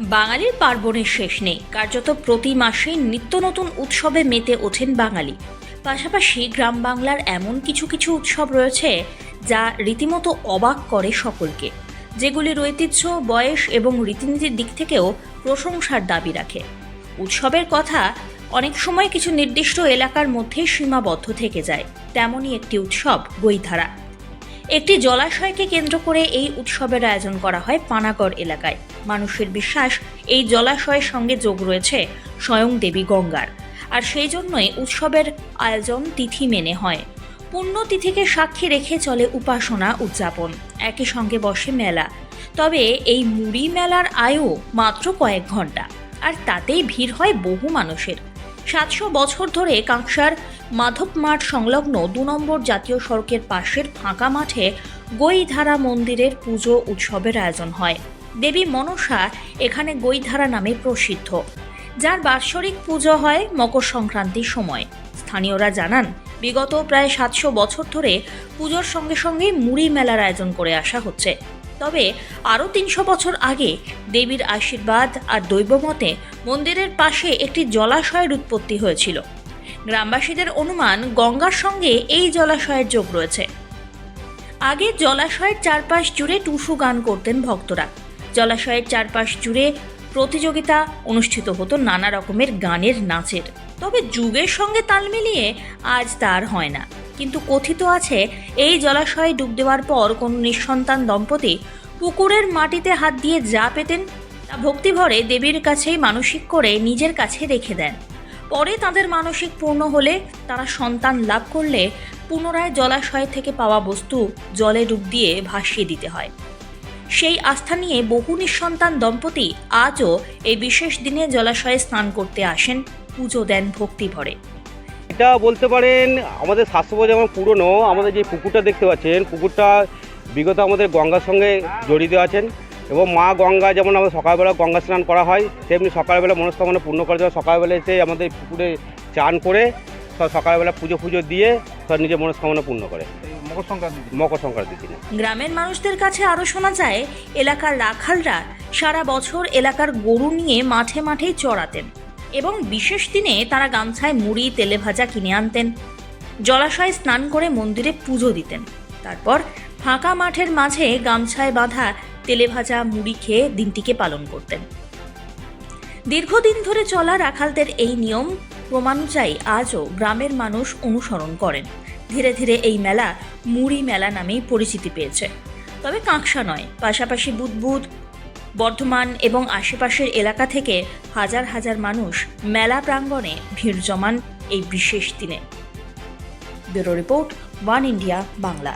বাঙালির পার্বণের শেষ নেই। কার্যত প্রতি মাসে নিত্য নতুন উৎসবে মেতে ওঠেন বাঙালি। পাশাপাশি গ্রাম বাংলার এমন কিছু কিছু উৎসব রয়েছে যা রীতিমতো অবাক করে সকলকে। যেগুলির ঐতিহ্য বয়স এবং রীতিনীতির দিক থেকেও প্রশংসার দাবি রাখে। উৎসবের কথা অনেক সময় কিছু নির্দিষ্ট এলাকার মধ্যে সীমাবদ্ধ থেকে যায়। তেমনই একটি উৎসব গৈধারা একটি জলাশয়কে কেন্দ্র করে এই উৎসবের আয়োজন করা হয় পানাগড় এলাকায়। মানুষের বিশ্বাস, এই জলাশয়ের সঙ্গে যোগ রয়েছে স্বয়ং দেবী গঙ্গার। আর সেই জন্যই উৎসবের আয়োজন তিথি মেনে হয়। পুণ্যতিথিকে সাক্ষী রেখে চলে উপাসনা উদযাপন। একই সঙ্গে বসে মেলা। তবে এই মুড়ি মেলার আয়ু মাত্র কয়েক ঘণ্টা। আর তাতেই ভিড় হয় বহু মানুষের। সাতশো বছর ধরে কাঁকসার মাধব মাঠ সংলগ্ন দু নম্বর জাতীয় সড়কের পাশের ফাঁকা মাঠে গৈধারা মন্দিরের পুজো উৎসবের আয়োজন হয়। দেবী মনসা এখানে গৈধারা নামে প্রসিদ্ধ, যার বাৎসরিক পুজো হয় মকর সংক্রান্তির সময়। স্থানীয়রা জানান, বিগত প্রায় সাতশো বছর ধরে পুজোর সঙ্গে সঙ্গে মুড়ি মেলার আয়োজন করে আসা হচ্ছে। তবে আরও তিনশো বছর আগে দেবীর আশীর্বাদ আর দৈবমতে মন্দিরের পাশে একটি জলাশয়ের উৎপত্তি হয়েছিল। গ্রামবাসীদের অনুমান গঙ্গার সঙ্গে এই জলাশয়ের যোগ রয়েছে। আগে জলাশয়ের চারপাশ জুড়ে টুসু গান করতেন ভক্তরা। জলাশয়ের চারপাশ জুড়ে প্রতিযোগিতা অনুষ্ঠিত হতো নানা রকমের গানের নাচের। তবে যুগের সঙ্গে তাল মিলিয়ে আজ তার হয় না। কিন্তু কথিত আছে, এই জলাশয়ে ডুব দেওয়ার পর কোনো নিঃসন্তান দম্পতি পুকুরের মাটিতে হাত দিয়ে যা পেতেন, তা ভক্তিভরে দেবীর কাছেই মানসিক করে নিজের কাছে রেখে দেন। পরে তাদের মানসিক পূর্ণ হলে তারা সন্তান লাভ করলে পুনরায় জলাশয় থেকে পাওয়া বস্তু জলে ডুব দিয়ে ভাসিয়ে দিতে হয়। সেই আস্থা নিয়ে বহু নিঃসন্তান দম্পতি আজও এই বিশেষ দিনে জলাশয়ে স্নান করতে আসেন, পুজো দেন ভক্তি ভরে। এটা বলতে পারেন, আমাদের স্বাস্থ্য যেমন পুরনো, আমাদের যে পুকুরটা দেখতে পাচ্ছেন, পুকুরটা বিগত আমাদের গঙ্গার সঙ্গে জড়িত আছেন এবং মা গঙ্গা যেমন আমাদের সকালবেলা গঙ্গা স্নান করা হয়, তেমনি সকালবেলা মনস্কামনা পূর্ণ করার জন্য সকালবেলা এসে আমাদের পুকুরে চান করে, সকালবেলা পুজো ফুজো দিয়ে সব নিজের মনস্কামনা পূর্ণ করে। মকর সংক্রান্তি মকর সংক্রান্তির দিনে। গ্রামের মানুষদের কাছে আরও শোনা যায় এলাকার রাখালরা সারা বছর এলাকার গরু নিয়ে মাঠে মাঠেই চড়াতেন এবং বিশেষ দিনে তারা গামছায় মুড়ি তেলে ভাজা কিনে আনতেন। জলাশয়ে স্নান করে মন্দিরে পুজো দিতেন। তারপর ফাঁকা মাঠের মাঝে গামছায় বাঁধা তেলে ভাজা মুড়ি খেয়ে দিনটিকে পালন করতেন। দীর্ঘদিন ধরে চলা রাখালদের এই নিয়ম ক্রমানুযায়ী আজও গ্রামের মানুষ অনুসরণ করেন। ধীরে ধীরে এই মেলা মুড়ি মেলা নামেই পরিচিতি পেয়েছে। তবে কাঁকসা নয়, পাশাপাশি বুদবুদ, বর্ধমান এবং আশেপাশের এলাকা থেকে হাজার হাজার মানুষ মেলা প্রাঙ্গণে ভিড় জমান এই বিশেষ দিনে। Bureau report, one India, Bangla.